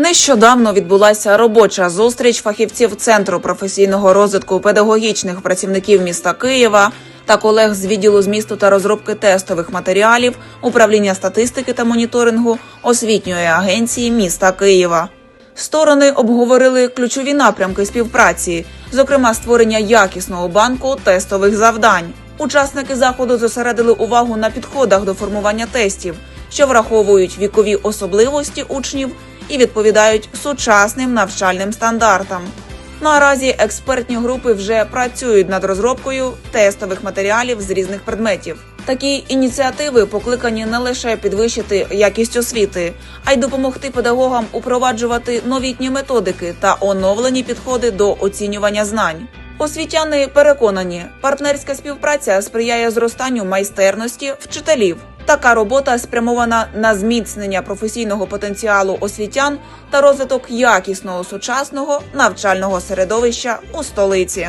Нещодавно відбулася робоча зустріч фахівців Центру професійного розвитку педагогічних працівників міста Києва та колег з відділу змісту та розробки тестових матеріалів управління статистики та моніторингу освітньої агенції міста Києва. Сторони обговорили ключові напрямки співпраці, зокрема створення якісного банку тестових завдань. Учасники заходу зосередили увагу на підходах до формування тестів, що враховують вікові особливості учнів і відповідають сучасним навчальним стандартам. Наразі експертні групи вже працюють над розробкою тестових матеріалів з різних предметів. Такі ініціативи покликані не лише підвищити якість освіти, а й допомогти педагогам упроваджувати новітні методики та оновлені підходи до оцінювання знань. Освітяни переконані, партнерська співпраця сприяє зростанню майстерності вчителів. Така робота спрямована на зміцнення професійного потенціалу освітян та розвиток якісного сучасного навчального середовища у столиці.